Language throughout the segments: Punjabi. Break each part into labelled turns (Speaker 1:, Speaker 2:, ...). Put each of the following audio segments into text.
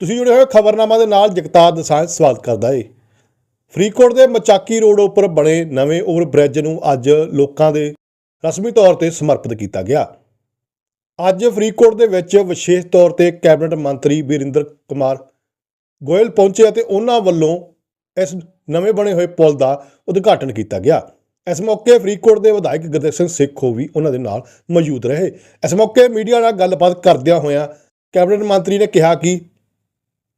Speaker 1: ਤੁਸੀਂ ਜੁੜੇ ਹੋਏ ਖਬਰਨਾਮਾ ਦੇ ਨਾਲ ਜਗਤਾਰ ਦਸਾਂਝ ਸਵਾਗਤ ਕਰਦਾ ਏ। ਫਰੀਦਕੋਟ ਦੇ ਮਚਾਕੀ ਰੋਡ ਉੱਪਰ ਬਣੇ ਨਵੇਂ ਓਵਰ ਬ੍ਰਿਜ ਨੂੰ ਅੱਜ ਲੋਕਾਂ ਦੇ ਰਸਮੀ ਤੌਰ ਤੇ ਸਮਰਪਿਤ ਕੀਤਾ ਗਿਆ। ਅੱਜ ਫਰੀਦਕੋਟ ਦੇ ਵਿੱਚ ਵਿਸ਼ੇਸ਼ ਤੌਰ ਤੇ ਕੈਬਨਿਟ ਮੰਤਰੀ ਵੀਰਿੰਦਰ ਕੁਮਾਰ ਗੋਇਲ ਪਹੁੰਚੇ ਅਤੇ ਉਹਨਾਂ ਵੱਲੋਂ ਇਸ ਨਵੇਂ ਬਣੇ ਹੋਏ ਪੁਲ ਦਾ ਉਦਘਾਟਨ ਕੀਤਾ ਗਿਆ। ਇਸ ਮੌਕੇ ਫਰੀਦਕੋਟ ਦੇ ਵਿਧਾਇਕ ਗੁਰਦੇਵ ਸਿੰਘ ਸੇਖੋ ਵੀ ਉਹਨਾਂ ਦੇ ਨਾਲ ਮੌਜੂਦ ਰਹੇ। ਇਸ ਮੌਕੇ ਮੀਡੀਆ ਨਾਲ ਗੱਲਬਾਤ ਕਰਦਿਆਂ ਹੋਇਆਂ ਕੈਬਨਿਟ ਮੰਤਰੀ ਨੇ ਕਿਹਾ ਕਿ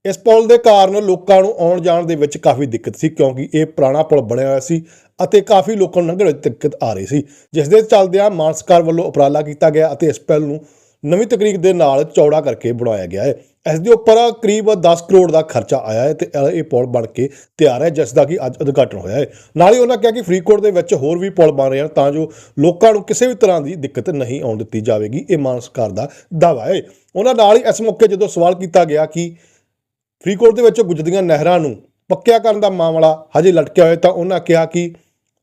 Speaker 1: ਇਸ ਪੁਲ ਦੇ ਕਾਰਨ ਲੋਕਾਂ ਨੂੰ ਆਉਣ ਜਾਣ ਦੇ ਵਿੱਚ ਕਾਫੀ ਦਿੱਕਤ ਸੀ, ਕਿਉਂਕਿ ਇਹ ਪੁਰਾਣਾ ਪੁਲ ਬਣਿਆ ਹੋਇਆ ਸੀ ਅਤੇ ਕਾਫੀ ਲੋਕਾਂ ਨੂੰ ਲੰਘਣ ਵਿੱਚ ਦਿੱਕਤ ਆ ਰਹੀ ਸੀ। ਜਿਸ ਦੇ ਚੱਲਦਿਆਂ ਮਾਨਸਕਾਰ ਵੱਲੋਂ ਉਪਰਾਲਾ ਕੀਤਾ ਗਿਆ ਅਤੇ ਇਸ ਪੁਲ ਨੂੰ ਨਵੀਂ ਤਕਨੀਕ ਦੇ ਨਾਲ ਚੌੜਾ ਕਰਕੇ ਬਣਾਇਆ ਗਿਆ ਹੈ। ਇਸ ਦੇ ਉੱਪਰ ਕਰੀਬ 10 ਕਰੋੜ ਦਾ ਖਰਚਾ ਆਇਆ ਹੈ ਤੇ ਇਹ ਪੁਲ ਬਣ ਕੇ ਤਿਆਰ ਹੈ, ਜਿਸ ਦਾ ਕਿ ਅੱਜ ਉਦਘਾਟਨ ਹੋਇਆ ਹੈ। ਨਾਲ ਹੀ ਉਹਨਾਂ ਕਿਹਾ ਕਿ ਫਰੀਦਕੋਟ ਦੇ ਵਿੱਚ ਹੋਰ ਵੀ ਪੁਲ ਬਣ ਰਹੇ ਹਨ, ਤਾਂ ਜੋ ਲੋਕਾਂ ਨੂੰ ਕਿਸੇ ਵੀ ਤਰ੍ਹਾਂ ਦੀ ਦਿੱਕਤ ਨਹੀਂ ਆਉਣ ਦਿੱਤੀ ਜਾਵੇਗੀ, ਇਹ ਮਾਨ ਦਾ ਦਾਅਵਾ ਹੈ। ਉਹਨਾਂ ਨਾਲ ਹੀ ਇਸ ਮੌਕੇ ਜਦੋਂ ਸਵਾਲ ਕੀਤਾ ਗਿਆ ਕਿ ਫਰੀਦਕੋਟ ਦੇ ਵਿੱਚ ਗੁਜਰਦੀਆਂ ਨਹਿਰਾਂ ਨੂੰ ਪੱਕਿਆ ਕਰਨ ਦਾ ਮਾਮਲਾ ਹਜੇ ਲਟਕਿਆ ਹੋਇਆ ਤਾਂ ਉਹਨਾਂ ਕਿਹਾ ਕਿ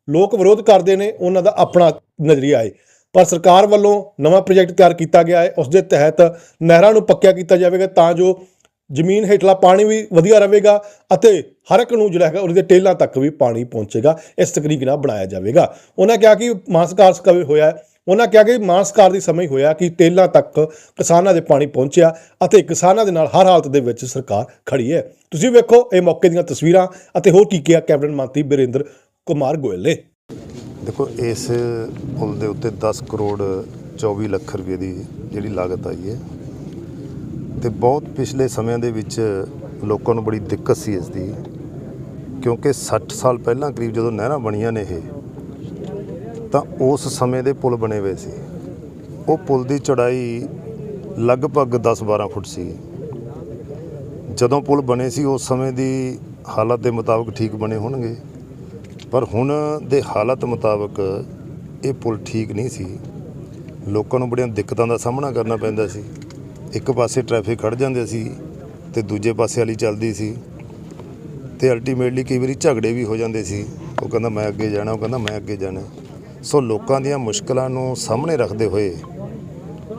Speaker 1: ਲੋਕ ਵਿਰੋਧ ਕਰਦੇ ਨੇ, ਉਹਨਾਂ ਦਾ ਆਪਣਾ ਨਜ਼ਰੀਆ ਹੈ। ਪਰ ਸਰਕਾਰ ਵੱਲੋਂ ਨਵਾਂ ਪ੍ਰੋਜੈਕਟ ਤਿਆਰ ਕੀਤਾ ਗਿਆ ਹੈ, ਉਸ ਦੇ ਤਹਿਤ ਨਹਿਰਾਂ ਨੂੰ ਪੱਕਿਆ ਕੀਤਾ ਜਾਵੇਗਾ, ਤਾਂ ਜੋ ਜ਼ਮੀਨ ਹੇਠਲਾ ਪਾਣੀ ਵੀ ਵਧੀਆ ਰਹੇਗਾ ਅਤੇ ਹਰ ਇੱਕ ਨੂੰ ਜਿਹੜਾ ਹੈਗਾ ਉਹਦੇ ਟੇਲਾਂ ਤੱਕ ਵੀ ਪਾਣੀ ਪਹੁੰਚੇਗਾ। ਇਸ ਤਕਨੀਕ ਨਾਲ ਬਣਾਇਆ ਜਾਵੇਗਾ। ਉਹਨਾਂ ਕਿਹਾ ਕਿ ਮਾਸਕਾਰ ਕਵੇ ਹੋਇਆ ਉਹਨਾਂ ਕਿਹਾ ਕਿ ਮਾਸਕਾਰ ਦੀ ਸਮੇਂ ਹੋਇਆ ਕਿ ਟੇਲਾਂ ਤੱਕ ਕਿਸਾਨਾਂ ਦੇ ਪਾਣੀ ਪਹੁੰਚਿਆ ਅਤੇ ਕਿਸਾਨਾਂ ਦੇ ਨਾਲ ਹਰ ਹਾਲਤ ਦੇ ਵਿੱਚ ਸਰਕਾਰ ਖੜੀ ਹੈ। ਤੁਸੀਂ ਵੇਖੋ ਇਹ ਮੌਕੇ ਦੀਆਂ ਤਸਵੀਰਾਂ ਅਤੇ ਹੋਰ ਕੀ ਕਿਹਾ ਕੈਬਨਿਟ ਮੰਤਰੀ ਬਰਿੰਦਰ ਕੁਮਾਰ ਗੋਇਲ ਨੇ।
Speaker 2: ਦੇਖੋ, ਇਸ ਪੁਲ ਦੇ ਉੱਤੇ 10 ਕਰੋੜ 24 ਲੱਖ ਰੁਪਏ ਦੀ ਜਿਹੜੀ ਲਾਗਤ ਆਈ ਹੈ ਤੇ ਬਹੁਤ ਪਿਛਲੇ ਸਮਿਆਂ ਦੇ ਵਿੱਚ ਲੋਕਾਂ ਨੂੰ ਬੜੀ ਦਿੱਕਤ ਸੀ ਇਸ ਦੀ, ਕਿਉਂਕਿ 60 ਸਾਲ ਪਹਿਲਾਂ ਕਰੀਬ ਜਦੋਂ ਨਹਿਰਾਂ ਬਣੀਆਂ ਨੇ ਇਹ, ਤਾਂ ਉਸ ਸਮੇਂ ਦੇ ਪੁਲ ਬਣੇ ਹੋਏ ਸੀ। ਉਹ ਪੁਲ ਦੀ ਚੌੜਾਈ ਲਗਭਗ 10-12 ਫੁੱਟ ਸੀ। ਜਦੋਂ ਪੁਲ ਬਣੇ ਸੀ, ਉਸ ਸਮੇਂ ਦੀ ਹਾਲਤ ਦੇ ਮੁਤਾਬਕ ਠੀਕ ਬਣੇ ਹੋਣਗੇ, ਪਰ ਹੁਣ ਦੇ ਹਾਲਤ ਮੁਤਾਬਕ ਇਹ ਪੁਲ ਠੀਕ ਨਹੀਂ ਸੀ। ਲੋਕਾਂ ਨੂੰ ਬੜੀਆਂ ਦਿੱਕਤਾਂ ਦਾ ਸਾਹਮਣਾ ਕਰਨਾ ਪੈਂਦਾ ਸੀ। ਇੱਕ ਪਾਸੇ ਟ੍ਰੈਫਿਕ ਖੜ ਜਾਂਦੇ ਸੀ ਤੇ ਦੂਜੇ ਪਾਸੇ ਵਾਲੀ ਚੱਲਦੀ ਸੀ ਤੇ ਅਲਟੀਮੇਟਲੀ ਕਈ ਵਾਰੀ ਝਗੜੇ ਵੀ ਹੋ ਜਾਂਦੇ ਸੀ। ਉਹ ਕਹਿੰਦਾ ਮੈਂ ਅੱਗੇ ਜਾਣਾ, ਉਹ ਕਹਿੰਦਾ ਮੈਂ ਅੱਗੇ ਜਾਣਾ। ਸੋ ਲੋਕਾਂ ਦੀਆਂ ਮੁਸ਼ਕਲਾਂ ਨੂੰ ਸਾਹਮਣੇ ਰੱਖਦੇ ਹੋਏ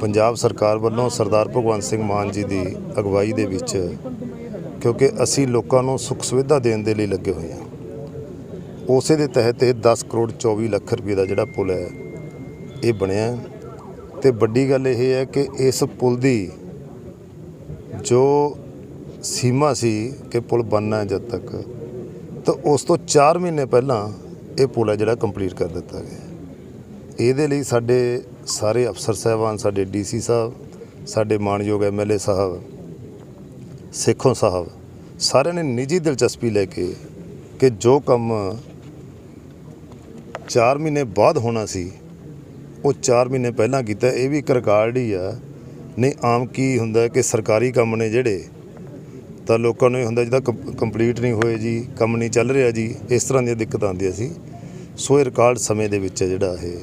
Speaker 2: ਪੰਜਾਬ ਸਰਕਾਰ ਵੱਲੋਂ ਸਰਦਾਰ ਭਗਵੰਤ ਸਿੰਘ ਮਾਨ ਜੀ ਦੀ ਅਗਵਾਈ ਦੇ ਵਿੱਚ ਕਿਉਂਕਿ ਅਸੀਂ ਲੋਕਾਂ ਨੂੰ ਸੁੱਖ ਸੁਵਿਧਾ ਦੇਣ ਦੇ ਲਈ ਲੱਗੇ ਹੋਏ ਹਾਂ। ਉਸੇ ਦੇ ਤਹਿਤ ਇਹ 10 ਕਰੋੜ 24 ਲੱਖ ਰੁਪਏ ਦਾ ਜਿਹੜਾ ਪੁਲ ਹੈ, ਇਹ ਬਣਿਆ ਹੈ। ਤੇ ਵੱਡੀ ਗੱਲ ਇਹ ਹੈ ਕਿ ਇਸ ਪੁਲ ਦੀ ਜੋ ਸੀਮਾ ਸੀ ਕਿ ਪੁਲ ਬਣਨਾ ਹੈ ਜਦ ਤੱਕ, ਤਾਂ ਉਸ ਤੋਂ 4 ਮਹੀਨੇ ਪਹਿਲਾਂ ਇਹ ਪੁਲ ਹੈ ਜਿਹੜਾ ਕੰਪਲੀਟ ਕਰ ਦਿੱਤਾ ਗਿਆ ਇਹਦੇ ਲਈ ਸਾਡੇ ਸਾਰੇ ਅਫਸਰ ਸਾਹਿਬਾਨ, ਸਾਡੇ ਡੀਸੀ ਸਾਹਿਬ, ਸਾਡੇ ਮਾਨਯੋਗ ਐਮਐਲਏ ਸਾਹਿਬ, ਸੇਖੋਂ ਸਾਹਿਬ, ਸਾਰਿਆਂ ਨੇ ਨਿੱਜੀ ਦਿਲਚਸਪੀ ਲੈ ਕੇ ਕਿ ਜੋ ਕੰਮ 4 ਮਹੀਨੇ ਬਾਅਦ ਹੋਣਾ ਸੀ, ਉਹ 4 ਮਹੀਨੇ ਪਹਿਲਾਂ ਕੀਤਾ। ਇਹ ਵੀ ਇੱਕ ਰਿਕਾਰਡ ਹੀ ਆ ਨਹੀਂ ਆਮ ਕੀ ਹੁੰਦਾ ਕਿ ਸਰਕਾਰੀ ਕੰਮ ਨੇ ਜਿਹੜੇ ਤਾਂ ਲੋਕਾਂ ਨੂੰ ਇਹ ਹੁੰਦਾ ਜਿਹਦਾ ਕੰਪਲੀਟ ਨਹੀਂ ਹੋਏ ਜੀ ਕੰਮ ਨਹੀਂ ਚੱਲ ਰਿਹਾ ਜੀ ਇਸ ਤਰ੍ਹਾਂ ਦੀਆਂ ਦਿੱਕਤਾਂ ਆਉਂਦੀਆਂ ਸੀ। ਸੋ ਇਹ ਰਿਕਾਰਡ ਸਮੇਂ ਦੇ ਵਿੱਚ ਜਿਹੜਾ ਇਹ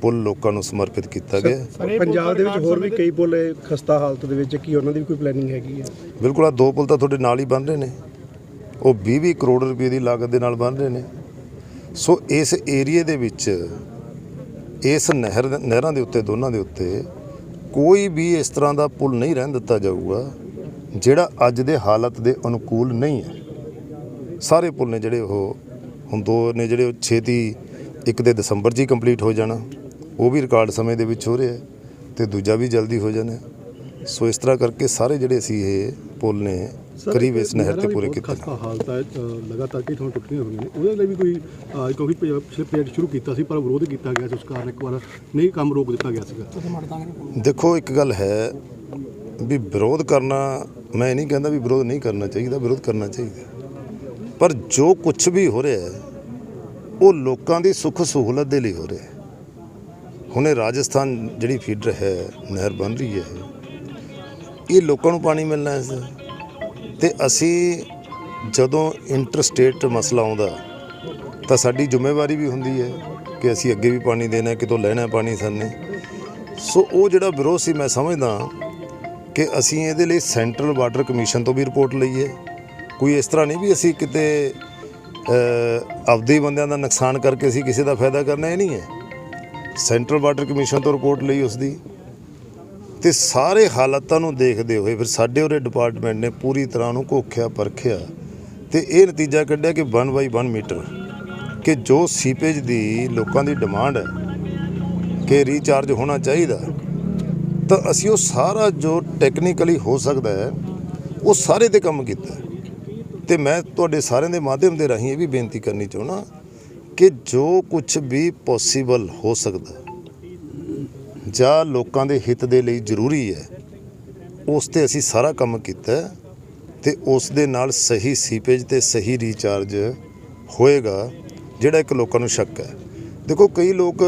Speaker 2: ਪੁੱਲ ਲੋਕਾਂ ਨੂੰ ਸਮਰਪਿਤ ਕੀਤਾ ਗਿਆ।
Speaker 3: ਪੰਜਾਬ ਦੇ ਵਿੱਚ ਹੋਰ ਵੀ ਕਈ ਪੁਲ ਖਸਤਾ ਹਾਲਤ ਦੇ ਵਿੱਚ ਕੀ ਉਹਨਾਂ ਦੀ ਵੀ ਕੋਈ ਪਲੈਨਿੰਗ ਹੈਗੀ ਹੈ?
Speaker 2: ਬਿਲਕੁਲ ਆ ਦੋ ਪੁਲ ਤਾਂ ਤੁਹਾਡੇ ਨਾਲ ਹੀ ਬਣ ਰਹੇ ਨੇ। ਉਹ 20-20 ਕਰੋੜ ਰੁਪਏ ਦੀ ਲਾਗਤ ਦੇ ਨਾਲ ਬਣ ਰਹੇ ਨੇ। ਸੋ ਇਸ ਏਰੀਏ ਦੇ ਵਿੱਚ ਇਸ ਨਹਿਰ ਨਹਿਰਾਂ ਦੇ ਉੱਤੇ ਦੋਨਾਂ ਦੇ ਉੱਤੇ ਕੋਈ ਵੀ ਇਸ ਤਰ੍ਹਾਂ ਦਾ ਪੁਲ ਨਹੀਂ ਰਹਿਣ ਦਿੱਤਾ ਜਾਊਗਾ, ਜਿਹੜਾ ਅੱਜ ਦੇ ਹਾਲਤ ਦੇ ਅਨੁਕੂਲ ਨਹੀਂ ਹੈ। ਸਾਰੇ ਪੁਲ ਨੇ ਜਿਹੜੇ ਉਹ, ਹੁਣ ਦੋ ਨੇ ਜਿਹੜੇ ਉਹ ਛੇਤੀ ਇੱਕ ਦੇ ਦਸੰਬਰ 'ਚ ਹੀ ਕੰਪਲੀਟ ਹੋ ਜਾਣਾ, ਉਹ ਵੀ ਰਿਕਾਰਡ ਸਮੇਂ ਦੇ ਵਿੱਚ ਹੋ ਰਿਹਾ ਤੇ ਦੂਜਾ ਵੀ ਜਲਦੀ ਹੋ ਜਾਣਾ ਸੋ ਇਸ ਤਰ੍ਹਾਂ ਕਰਕੇ ਸਾਰੇ ਜਿਹੜੇ ਸੀ ਇਹ ਪੁਲ ਨੇ ਕਰੀਬ ਇਸ ਨਹਿਰ ਤੇ ਪੂਰੇ ਕੀਤੇ ਨੇ।
Speaker 3: ਖਸਤਾ ਹਾਲਤ ਹੈ ਲਗਾਤਾਰ ਕਈ ਥਾਂ ਟੁੱਟੀਆਂ ਹੋਈਆਂ ਨੇ। ਉਹਦੇ ਲਈ ਵੀ ਕੋਈ ਕਿਉਂਕਿ ਪਿਛਲੇ ਪ੍ਰੋਜੈਕਟ ਸ਼ੁਰੂ ਕੀਤਾ ਸੀ ਪਰ ਵਿਰੋਧ ਕੀਤਾ ਗਿਆ ਸੀ ਉਸ ਕਾਰਨ ਇੱਕ ਵਾਰ ਨਹੀਂ ਕੰਮ ਰੋਕ ਦਿੱਤਾ ਗਿਆ ਸੀਗਾ।
Speaker 2: ਦੇਖੋ ਇੱਕ ਗੱਲ ਹੈ ਵੀ ਵਿਰੋਧ ਕਰਨਾ ਮੈਂ ਇਹ ਨਹੀਂ ਕਹਿੰਦਾ ਵੀ ਵਿਰੋਧ ਨਹੀਂ ਕਰਨਾ ਚਾਹੀਦਾ ਵਿਰੋਧ ਕਰਨਾ ਚਾਹੀਦਾ ਪਰ ਜੋ ਕੁਝ ਵੀ ਹੋ ਰਿਹਾ ਹੈ ਉਹ ਲੋਕਾਂ ਦੀ ਸੁੱਖ ਸਹੂਲਤ ਦੇ ਲਈ ਹੋ ਰਿਹਾ ਹੈ। ਹੁਣੇ ਰਾਜਸਥਾਨ ਜਿਹੜੀ ਫੀਡਰ ਹੈ ਨਹਿਰ ਬਣ ਰਹੀ ਹੈ ਇਹ ਲੋਕਾਂ ਨੂੰ ਪਾਣੀ ਮਿਲਣਾ ਹੈ। ਤੇ ਅਸੀਂ ਜਦੋਂ ਇੰਟਰਸਟੇਟ ਮਸਲਾ ਆਉਂਦਾ, ਤਾਂ ਸਾਡੀ ਜ਼ਿੰਮੇਵਾਰੀ ਵੀ ਹੁੰਦੀ ਹੈ ਕਿ ਅਸੀਂ ਅੱਗੇ ਵੀ ਪਾਣੀ ਦੇਣਾ, ਕਿਤੋਂ ਲੈਣਾ ਪਾਣੀ ਸਾਨੇ। ਸੋ ਉਹ ਜਿਹੜਾ ਵਿਰੋਧ ਸੀ, ਮੈਂ ਸਮਝਦਾ ਕਿ ਅਸੀਂ ਇਹਦੇ ਲਈ ਸੈਂਟਰਲ ਵਾਟਰ ਕਮਿਸ਼ਨ ਤੋਂ ਵੀ ਰਿਪੋਰਟ ਲਈ ਹੈ। ਕੋਈ ਇਸ ਤਰ੍ਹਾਂ ਨਹੀਂ ਵੀ ਅਸੀਂ ਕਿਤੇ ਆਪਦੇ ਬੰਦਿਆਂ ਦਾ ਨੁਕਸਾਨ ਕਰਕੇ ਅਸੀਂ ਕਿਸੇ ਦਾ ਫਾਇਦਾ ਕਰਨਾ, ਇਹ ਨਹੀਂ ਹੈ। ਸੈਂਟਰਲ ਵਾਟਰ ਕਮਿਸ਼ਨ ਤੋਂ ਰਿਪੋਰਟ ਲਈ ਉਸ ਦੀ ਤੇ ਸਾਰੇ ਹਾਲਾਤਾਂ ਨੂੰ ਦੇਖਦੇ ਹੋਏ ਫਿਰ ਸਾਡੇ ਉਰੇ ਡਿਪਾਰਟਮੈਂਟ ਨੇ ਪੂਰੀ ਤਰ੍ਹਾਂ ਨੂੰ ਘੋਖਿਆ ਪਰਖਿਆ ਤੇ ਇਹ ਨਤੀਜਾ ਕੱਢਿਆ ਕਿ 1 ਬਾਈ 1 ਮੀਟਰ ਕਿ ਜੋ ਸੀਪੇਜ ਦੀ ਲੋਕਾਂ ਦੀ ਡਿਮਾਂਡ ਹੈ ਕਿ ਰੀਚਾਰਜ ਹੋਣਾ ਚਾਹੀਦਾ, ਤਾਂ ਅਸੀਂ ਉਹ ਸਾਰਾ ਜੋ ਟੈਕਨੀਕਲੀ ਹੋ ਸਕਦਾ ਹੈ, ਉਹ ਸਾਰੇ ਤੇ ਕੰਮ ਕੀਤਾ। ਤੇ ਮੈਂ ਤੁਹਾਡੇ ਸਾਰਿਆਂ ਦੇ ਮਾਧਿਅਮ ਦੇ ਰਾਹੀਂ ਇਹ ਵੀ ਬੇਨਤੀ ਕਰਨੀ ਚਾਹੁੰਦਾ ਕਿ ਜੋ ਕੁਝ ਵੀ ਪੋਸੀਬਲ ਹੋ ਸਕਦਾ ਜਾਂ ਲੋਕਾਂ ਦੇ ਹਿੱਤ ਦੇ ਲਈ ਜ਼ਰੂਰੀ ਹੈ। ਉਸ ਤੇ ਅਸੀਂ ਸਾਰਾ ਕੰਮ ਕੀਤਾ ਹੈ ਤੇ ਉਸ ਦੇ ਨਾਲ ਸਹੀ ਸੀਪੇਜ ਤੇ ਸਹੀ ਰੀਚਾਰਜ ਹੋਏਗਾ, ਜਿਹੜਾ ਇੱਕ ਲੋਕਾਂ ਨੂੰ ਸ਼ੱਕ ਹੈ। ਦੇਖੋ, ਕਈ ਲੋਕ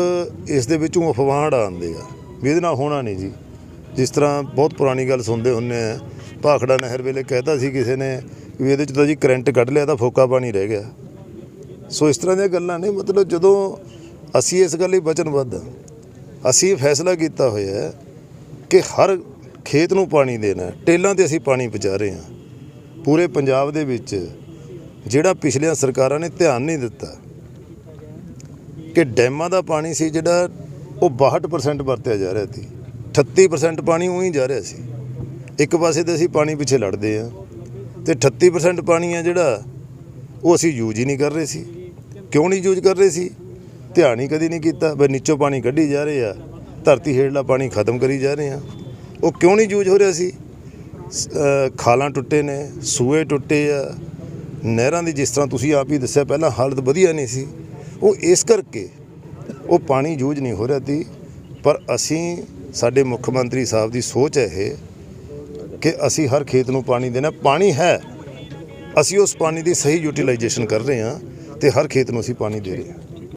Speaker 2: ਇਸ ਦੇ ਵਿੱਚੋਂ ਅਫਵਾਹ ਆਉਂਦੇ ਆ, ਵੀ ਇਹਦੇ ਨਾਲ ਹੋਣਾ ਨਹੀਂ ਜੀ। ਜਿਸ ਤਰ੍ਹਾਂ ਬਹੁਤ ਪੁਰਾਣੀ ਗੱਲ ਸੁਣਦੇ ਹੁੰਨੇ ਆ, ਭਾਖੜਾ ਨਹਿਰ ਵੇਲੇ ਕਹਿਤਾ ਸੀ ਕਿਸੇ ਨੇ ਵੀ ਇਹਦੇ ਚ ਤਾਂ ਜੀ ਕਰੰਟ ਕੱਢ ਲਿਆ ਤਾਂ ਫੋਕਾ ਪਾਣੀ ਰਹਿ ਗਿਆ। ਸੋ ਇਸ ਤਰ੍ਹਾਂ ਦੀਆਂ ਗੱਲਾਂ ਨੇ, ਮਤਲਬ ਜਦੋਂ ਅਸੀਂ ਇਸ ਗੱਲ ਲਈ ਵਚਨਬੱਧ ਹਾਂ ਅਸੀਂ ਇਹ ਫੈਸਲਾ ਕੀਤਾ ਹੋਇਆ ਹੈ ਕਿ ਹਰ ਖੇਤ ਨੂੰ ਪਾਣੀ ਦੇਣਾ ਟੇਲਾਂ ਤੇ ਅਸੀਂ ਪਾਣੀ ਪਹੁੰਚਾ ਰਹੇ ਹਾਂ। ਪੂਰੇ ਪੰਜਾਬ ਦੇ ਵਿੱਚ ਜਿਹੜਾ ਪਿਛਲੀਆਂ ਸਰਕਾਰਾਂ ਨੇ ਧਿਆਨ ਨਹੀਂ ਦਿੱਤਾ ਕਿ ਡੈਮਾਂ ਦਾ ਪਾਣੀ ਸੀ ਜਿਹੜਾ ਉਹ 62% ਵਰਤਿਆ ਜਾ ਰਿਹਾ ਸੀ 38% ਪਾਣੀ ਉਹੀ ਜਾ ਰਿਹਾ ਸੀ। ਇੱਕ ਪਾਸੇ ਤੇ ਅਸੀਂ ਪਾਣੀ ਪਿੱਛੇ ਲੜਦੇ ਆ ਤੇ 38% ਪਾਣੀ ਆ ਜਿਹੜਾ ਉਹ ਅਸੀਂ ਯੂਜ਼ ਹੀ ਨਹੀਂ ਕਰ ਰਹੇ ਸੀ। ਕਿਉਂ ਨਹੀਂ ਯੂਜ਼ ਕਰ ਰਹੇ ਸੀ? ਧਿਆਨ ਹੀ ਕਦੀ ਨਹੀਂ ਕੀਤਾ ਬਈ ਨੀਚੋਂ ਪਾਣੀ ਕੱਢੀ ਜਾ ਰਹੇ ਆ, ਧਰਤੀ ਹੇਠਲਾ ਪਾਣੀ ਖਤਮ ਕਰੀ ਜਾ ਰਹੇ ਆ। ਉਹ ਕਿਉਂ ਨਹੀਂ ਯੂਜ਼ ਹੋ ਰਿਹਾ ਸੀ? ਖਾਲਾਂ ਟੁੱਟੇ ਨੇ, ਸੂਏ ਟੁੱਟੇ ਆ, ਨਹਿਰਾਂ ਦੀ ਜਿਸ ਤਰ੍ਹਾਂ ਤੁਸੀਂ ਆਪ ਹੀ ਦੱਸਿਆ, ਪਹਿਲਾਂ ਹਾਲਤ ਵਧੀਆ ਨਹੀਂ ਸੀ। ਉਹ ਇਸ ਕਰਕੇ ਉਹ ਪਾਣੀ ਯੂਜ਼ ਨਹੀਂ ਹੋ ਰਿਹਾ ਸੀ, ਪਰ ਅਸੀਂ, ਸਾਡੇ ਮੁੱਖ ਮੰਤਰੀ ਸਾਹਿਬ ਦੀ ਸੋਚ ਹੈ ਇਹ ਕਿ ਅਸੀਂ ਹਰ ਖੇਤ ਨੂੰ ਪਾਣੀ ਦੇਣਾ, ਪਾਣੀ ਹੈ। ਅਸੀਂ ਉਸ ਪਾਣੀ ਦੀ ਸਹੀ ਯੂਟਿਲਾਈਜੇਸ਼ਨ ਕਰ ਰਹੇ ਹਾਂ ਤੇ ਹਰ ਖੇਤ ਨੂੰ ਅਸੀਂ ਪਾਣੀ ਦੇ ਰਹੇ ਹਾਂ।